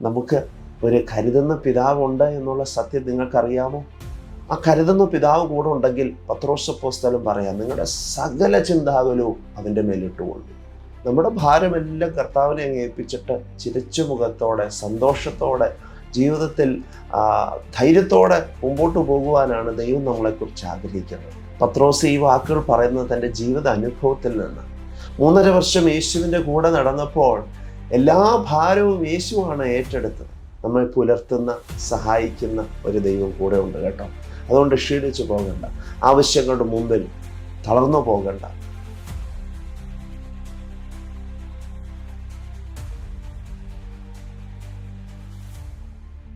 നമുക്ക് ഒരു കരുതുന്ന പിതാവുണ്ട് എന്നുള്ള സത്യം നിങ്ങൾക്കറിയാമോ? ആ കരുതുന്ന പിതാവ് കൂടെ ഉണ്ടെങ്കിൽ പത്രോസപ്പോസ്തലം പറയാം നിങ്ങളുടെ സകല ചിന്താകുലവും അവന്റെ മേലിട്ടുകൊള്ളു. നമ്മുടെ ഭാരമെല്ലാം കർത്താവിനെ അങ്ങ് ഏൽപ്പിച്ചിട്ട് ചിരിച്ചു മുഖത്തോടെ സന്തോഷത്തോടെ ജീവിതത്തിൽ ധൈര്യത്തോടെ മുമ്പോട്ട് പോകുവാനാണ് ദൈവം നമ്മളെക്കുറിച്ച് ആഗ്രഹിക്കുന്നത്. പത്രോസ് ഈ വാക്കുകൾ പറയുന്നത് തന്റെ ജീവിത അനുഭവത്തിൽ നിന്ന്. മൂന്നര വർഷം യേശുവിന്റെ കൂടെ നടന്നപ്പോൾ എല്ലാ ഭാരവും യേശുവാണ് ഏറ്റെടുത്തത്. നമ്മെ പുലർത്തുന്ന സഹായിക്കുന്ന ഒരു ദൈവം കൂടെ ഉണ്ട് കേട്ടോ. അതുകൊണ്ട് ക്ഷീണിച്ചു പോകണ്ട. ആവശ്യങ്ങളുടെ മുമ്പിൽ തളർന്നു പോകണ്ട.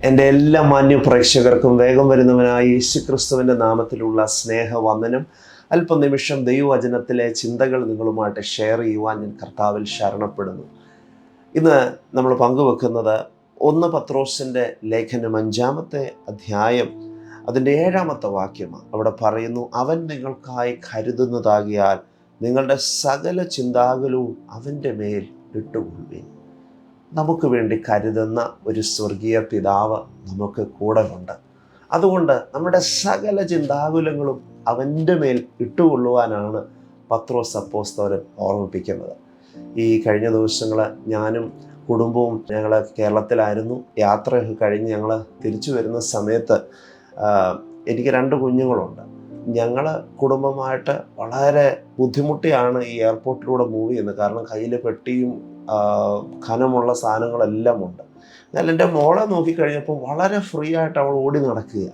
എന്റെ എല്ലാ മാന്യ പ്രേക്ഷകർക്കും വേഗം വരുന്നവനായ യേശുക്രിസ്തുവിന്റെ നാമത്തിലുള്ള സ്നേഹവന്ദനം. അല്പനിമിഷം ദൈവവചനത്തിലെ ചിന്തകൾ നിങ്ങളുമായിട്ട് ഷെയർ ചെയ്യുവാൻ ഞാൻ കർത്താവിൽ ശരണപ്പെടുന്നു. ഇന്ന് നമ്മൾ പങ്കുവെക്കുന്നത് ഒന്ന് പത്രോസിന്റെ ലേഖനം അഞ്ചാമത്തെ അധ്യായം അതിന്റെ ഏഴാമത്തെ വാക്യമാണ് അവിടെ പറയുന്നു അവൻ നിങ്ങൾക്കായി കരുതുന്നതാകിയാൽ നിങ്ങളുടെ സകല ചിന്താകുലവും അവന്റെ മേൽ ഇട്ടുകൊള്ളി നമുക്ക് വേണ്ടി കരുതുന്ന ഒരു സ്വർഗീയ പിതാവ് നമുക്ക് കൂടെ ഉണ്ട് അതുകൊണ്ട് നമ്മുടെ സകല ചിന്താകുലങ്ങളും അവന്റെ മേൽ ഇട്ടുകൊള്ളുവാനാണ് പത്രോസ് അപ്പോസ്തോലൻ ഓർമ്മിപ്പിക്കുന്നത്. ഈ കഴിഞ്ഞ ദിവസങ്ങൾ ഞാനും കുടുംബവും ഞങ്ങൾ കേരളത്തിലായിരുന്നു. യാത്രയൊക്കെ കഴിഞ്ഞ് ഞങ്ങൾ തിരിച്ചു വരുന്ന സമയത്ത് എനിക്ക് രണ്ട് കുഞ്ഞുങ്ങളുണ്ട്. ഞങ്ങൾ കുടുംബമായിട്ട് വളരെ ബുദ്ധിമുട്ടിയാണ് ഈ എയർപോർട്ടിലൂടെ മൂവ് ചെയ്യുന്നത്. കാരണം കയ്യിൽ പെട്ടിയും ഖനമുള്ള സാധനങ്ങളെല്ലാം ഉണ്ട്. എന്നാൽ എന്റെ മോളെ നോക്കിക്കഴിഞ്ഞപ്പോൾ വളരെ ഫ്രീ ആയിട്ട് അവൾ ഓടി നടക്കുക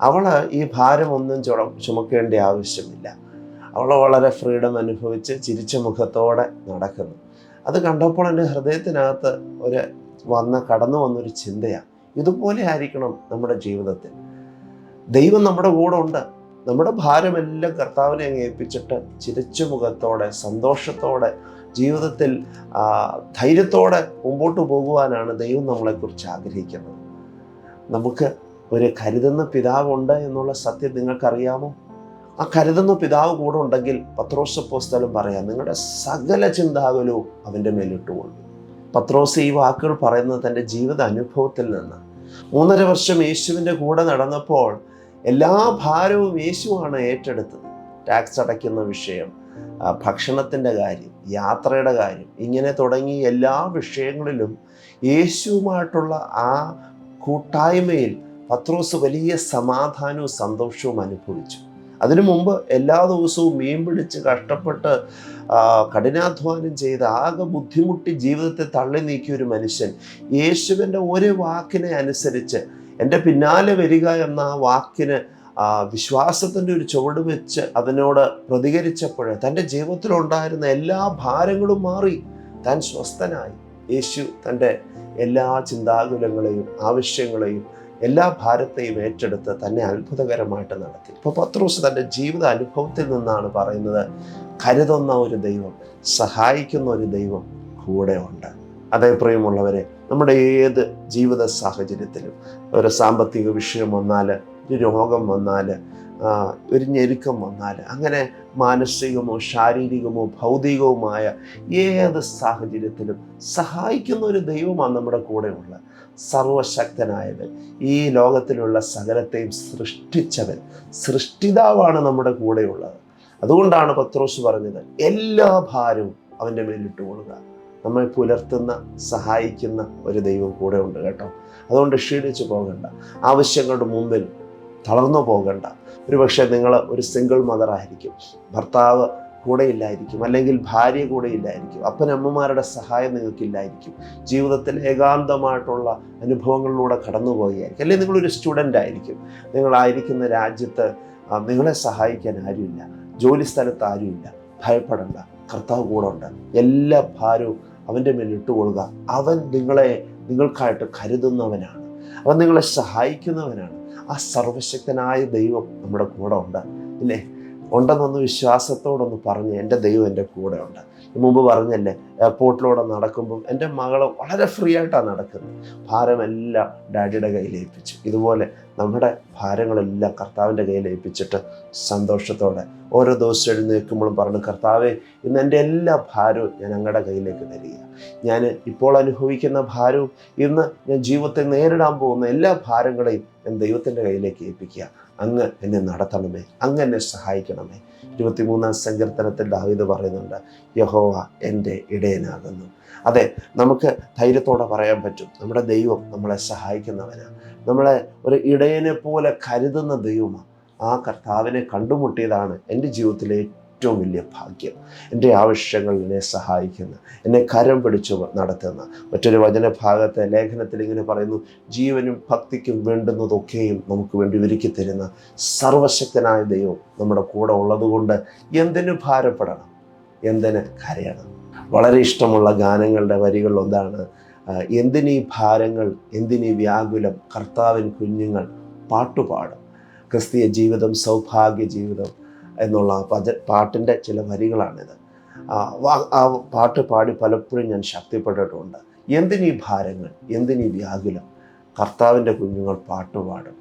അവൾ ഈ ഭാരമൊന്നും ചുമ ചുമക്കേണ്ട ആവശ്യമില്ല. അവൾ വളരെ ഫ്രീഡം അനുഭവിച്ച് ചിരിച്ച മുഖത്തോടെ നടക്കുന്നു. അത് കണ്ടപ്പോൾ എന്റെ ഹൃദയത്തിനകത്ത് ഒരു വന്ന കടന്നു വന്നൊരു ചിന്തയാണ്. ഇതുപോലെ ആയിരിക്കണം നമ്മുടെ ജീവിതത്തിൽ. ദൈവം നമ്മുടെ കൂടെ ഉണ്ട്. നമ്മുടെ ഭാരമെല്ലാം കർത്താവിനെ അങ്ങ് ഏൽപ്പിച്ചിട്ട് ചിരിച്ചു മുഖത്തോടെ സന്തോഷത്തോടെ ജീവിതത്തിൽ ധൈര്യത്തോടെ മുമ്പോട്ട് പോകുവാനാണ് ദൈവം നമ്മളെക്കുറിച്ച് ആഗ്രഹിക്കുന്നത്. നമുക്ക് ഒരു കരുതുന്ന പിതാവുണ്ട് എന്നുള്ള സത്യം നിങ്ങൾക്കറിയാമോ? ആ കരുതുന്ന പിതാവ് കൂടെ ഉണ്ടെങ്കിൽ പത്രോസപ്പോസ്തലം പറയാം നിങ്ങളുടെ സകല ചിന്താകുലവും അവന്റെ മേലിട്ടുകൊള്ളു. പത്രോസ് ഈ വാക്കുകൾ പറയുന്നത് തന്റെ ജീവിത അനുഭവത്തിൽ നിന്ന്. മൂന്നര വർഷം യേശുവിന്റെ കൂടെ നടന്നപ്പോൾ എല്ലാ ഭാരവും യേശുവാണ് ഏറ്റെടുത്തത്. ടാക്സ് അടയ്ക്കുന്ന വിഷയം ഭക്ഷണത്തിന്റെ കാര്യം യാത്രയുടെ കാര്യം ഇങ്ങനെ തുടങ്ങി എല്ലാ വിഷയങ്ങളിലും യേശുവുമായിട്ടുള്ള ആ കൂട്ടായ്മയിൽ പത്രോസ് വലിയ സമാധാനവും സന്തോഷവും അനുഭവിച്ചു. അതിനു മുമ്പ് എല്ലാ ദിവസവും മീൻ പിടിച്ച് കഷ്ടപ്പെട്ട് കഠിനാധ്വാനം ചെയ്ത് ആകെ ബുദ്ധിമുട്ടി ജീവിതത്തെ തള്ളി നീക്കിയ ഒരു മനുഷ്യൻ യേശുവിന്റെ ഒരു വാക്കിനെ അനുസരിച്ച് എന്റെ പിന്നാലെ വരിക എന്ന ആ വാക്കിന് വിശ്വാസത്തിന്റെ ഒരു ചുവട് വെച്ച് അതിനോട് പ്രതികരിച്ചപ്പോൾ തന്റെ ജീവിതത്തിലുണ്ടായിരുന്ന എല്ലാ ഭാരങ്ങളും മാറി. താൻ സ്വസ്ഥനായി. യേശു തന്റെ എല്ലാ ചിന്താകുലങ്ങളെയും ആവശ്യങ്ങളെയും എല്ലാ ഭാരത്തെയും ഏറ്റെടുത്ത് തന്നെ അത്ഭുതകരമായിട്ട് നടത്തി. ഇപ്പോൾ പത്രോസ് തന്റെ ജീവിത അനുഭവത്തിൽ നിന്നാണ് പറയുന്നത് കരുതുന്ന ഒരു ദൈവം സഹായിക്കുന്ന ഒരു ദൈവം കൂടെ ഉണ്ട്. അതേ പ്രിയമുള്ളവരെ നമ്മുടെ ഏത് ജീവിത സാഹചര്യത്തിലും ഒരു സാമ്പത്തിക വിഷയം വന്നാൽ ഒരു രോഗം വന്നാൽ ഒരു ഞെരുക്കം വന്നാൽ അങ്ങനെ മാനസികമോ ശാരീരികമോ ഭൗതികവുമായ ഏത് സാഹചര്യത്തിലും സഹായിക്കുന്ന ഒരു ദൈവമാണ് നമ്മുടെ കൂടെ ഉള്ളത് സർവശക്തനായവൻ. ഈ ലോകത്തിലുള്ള സകലത്തെയും സൃഷ്ടിച്ചവൻ. സൃഷ്ടിതാവാണ് നമ്മുടെ കൂടെയുള്ളത്. അതുകൊണ്ടാണ് പത്രോസ് പറഞ്ഞത് എല്ലാ ഭാരവും അവന്റെ മേലിട്ട് കൊള്ളുക നമ്മെ പുലർത്തുന്ന സഹായിക്കുന്ന ഒരു ദൈവം കൂടെ ഉണ്ട് കേട്ടോ. അതുകൊണ്ട് ക്ഷീണിച്ചു പോകണ്ട. ആവശ്യങ്ങളുടെ മുമ്പിൽ തളർന്നു പോകണ്ട. ഒരുപക്ഷെ നിങ്ങൾ ഒരു സിംഗിൾ മദർ ആയിരിക്കും. ഭർത്താവ് കൂടെ ഇല്ലായിരിക്കും അല്ലെങ്കിൽ ഭാര്യ കൂടെ ഇല്ലായിരിക്കും അപ്പനമ്മമാരുടെ സഹായം നിങ്ങൾക്കില്ലായിരിക്കും. ജീവിതത്തിൽ ഏകാന്തമായിട്ടുള്ള അനുഭവങ്ങളിലൂടെ കടന്നു പോവുകയായിരിക്കും അല്ലെങ്കിൽ നിങ്ങളൊരു സ്റ്റുഡന്റ് ആയിരിക്കും. നിങ്ങളായിരിക്കുന്ന രാജ്യത്ത് നിങ്ങളെ സഹായിക്കാൻ ആരുമില്ല. ജോലി സ്ഥലത്ത് ആരുമില്ല. ഭയപ്പെടണ്ട. കർത്താവ് കൂടെ ഉണ്ട്. എല്ലാ ഭാരവും അവന്റെ മേൽ ഇട്ടുകൊള്ളുക അവൻ നിങ്ങളെ നിങ്ങൾക്കായിട്ട് കരുതുന്നവനാണ്. അവൻ നിങ്ങളെ സഹായിക്കുന്നവനാണ്. ആ സർവശക്തനായ ദൈവം നമ്മുടെ കൂടെ ഉണ്ട്. ഇല്ലേ ഉണ്ടെന്നൊന്ന് വിശ്വാസത്തോടൊന്ന് പറഞ്ഞ് എന്റെ ദൈവം എന്റെ കൂടെ ഉണ്ട് മുമ്പ് പറഞ്ഞല്ലേ എയർപോർട്ടിലൂടെ നടക്കുമ്പം എന്റെ മകൾ വളരെ ഫ്രീ ആയിട്ടാണ് നടക്കുന്നത്. ഭാരമെല്ലാം ഡാഡിയുടെ കയ്യിൽ ഏൽപ്പിച്ചു. ഇതുപോലെ നമ്മുടെ ഭാരങ്ങളെല്ലാം കർത്താവിന്റെ കയ്യിൽ ഏൽപ്പിച്ചിട്ട് സന്തോഷത്തോടെ ഓരോ ദിവസം എഴുന്നേൽക്കുമ്പോഴും പറഞ്ഞു കർത്താവെ ഇന്ന് എന്റെ എല്ലാ ഭാരവും ഞാൻ അങ്ങയുടെ കയ്യിലേക്ക് തരിക ഞാൻ ഇപ്പോൾ അനുഭവിക്കുന്ന ഭാരവും ഇന്ന് ഞാൻ ജീവിതത്തെ നേരിടാൻ പോകുന്ന എല്ലാ ഭാരങ്ങളെയും ഞാൻ ദൈവത്തിന്റെ കയ്യിലേക്ക് ഏൽപ്പിക്കുക അങ്ങ് എന്നെ നടത്തണമേ അങ്ങ് എന്നെ സഹായിക്കണമേ. ഇരുപത്തിമൂന്നാം സങ്കീർത്തനത്തിൽ ദാവീദ് പറയുന്നുണ്ട് യഹോവ എന്റെ ഇടയനാകുന്നു. അതെ നമുക്ക് ധൈര്യത്തോടെ പറയാൻ പറ്റും നമ്മുടെ ദൈവം നമ്മളെ സഹായിക്കുന്നവനാണ് നമ്മളെ ഒരു ഇടയനെ പോലെ കരുതുന്ന ദൈവമാണ് ആ കർത്താവിനെ കണ്ടുമുട്ടിയതാണ് എന്റെ ജീവിതത്തിലെ ഏറ്റവും വലിയ ഭാഗ്യം. എന്റെ ആവശ്യങ്ങൾ എന്നെ സഹായിക്കുന്ന. എന്നെ കരം പിടിച്ചു നടത്തുന്ന. മറ്റൊരു വചനഭാഗത്തെ ലേഖനത്തിൽ ഇങ്ങനെ പറയുന്നു ജീവനും ഭക്തിക്കും വേണ്ടുന്നതൊക്കെയും നമുക്ക് വേണ്ടി ഒരുക്കി തരുന്ന സർവശക്തനായ ദൈവം നമ്മുടെ കൂടെ ഉള്ളതുകൊണ്ട് എന്തിനു ഭാരപ്പെടണം? എന്തിന് കരയണം? വളരെ ഇഷ്ടമുള്ള ഗാനങ്ങളുടെ വരികൾ ഒന്നാണ് എന്തിനീ ഭാരങ്ങൾ എന്തിനീ വ്യാകുലം കർത്താവിൻ കുഞ്ഞുങ്ങൾ പാട്ടുപാടും. ക്രിസ്തീയ ജീവിതം സൗഭാഗ്യ ജീവിതം എന്നുള്ള പദ പാട്ടിന്റെ ചില വരികളാണിത്. ആ പാട്ട് പാടി പലപ്പോഴും ഞാൻ ശക്തിപ്പെട്ടിട്ടുണ്ട്. എന്തിനീ ഭാരങ്ങൾ? എന്തിനീ വ്യാകുലം? കർത്താവിന്റെ കുഞ്ഞുങ്ങൾ പാട്ടുപാടും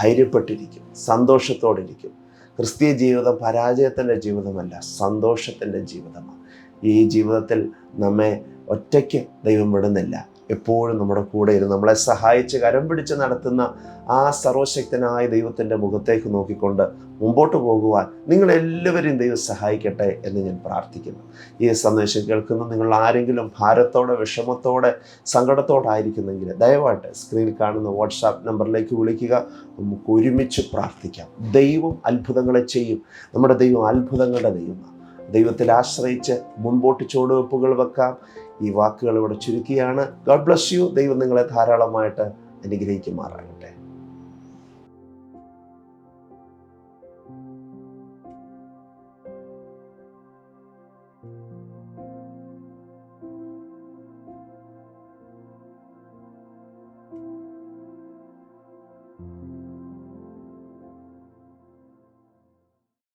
ധൈര്യപ്പെട്ടിരിക്കും. സന്തോഷത്തോടെ ഇരിക്കും ക്രിസ്തീയ ജീവിതം പരാജയത്തിന്റെ ജീവിതമല്ല സന്തോഷത്തിന്റെ ജീവിതമാണ്. ഈ ജീവിതത്തിൽ നമ്മെ ഒറ്റയ്ക്ക് ദൈവം വിടുന്നില്ല. എപ്പോഴും നമ്മുടെ കൂടെ ഇരുന്ന് നമ്മളെ സഹായിച്ച് കരം പിടിച്ച് നടത്തുന്ന ആ സർവശക്തനായ ദൈവത്തിന്റെ മുഖത്തേക്ക് നോക്കിക്കൊണ്ട് മുമ്പോട്ട് പോകുവാൻ നിങ്ങളെല്ലാവരെയും ദൈവം സഹായിക്കട്ടെ എന്ന് ഞാൻ പ്രാർത്ഥിക്കുന്നു. ഈ സന്ദേശം കേൾക്കുന്ന നിങ്ങൾ ആരെങ്കിലും ഭാരത്തോടെ വിഷമത്തോടെ സങ്കടത്തോടെ ആയിരിക്കുന്നെങ്കിൽ ദയവായിട്ട് സ്ക്രീനിൽ കാണുന്ന വാട്സാപ്പ് നമ്പറിലേക്ക് വിളിക്കുക. നമുക്ക് ഒരുമിച്ച് പ്രാർത്ഥിക്കാം. ദൈവം അത്ഭുതങ്ങളെ ചെയ്യും. നമ്മുടെ ദൈവം അത്ഭുതങ്ങളുടെ ദൈവമാണ്. ദൈവത്തിൽ ആശ്രയിച്ച് മുൻപോട്ട് ചുവടുവെപ്പുകൾ വെക്കാം. ഈ വാക്കുകൾ ഇവിടെ ചുരുക്കിയാണ്. ഗോഡ് ബ്ലസ് യു ദൈവം നിങ്ങളെ ധാരാളമായിട്ട് അനുഗ്രഹിക്കുമാറാണ്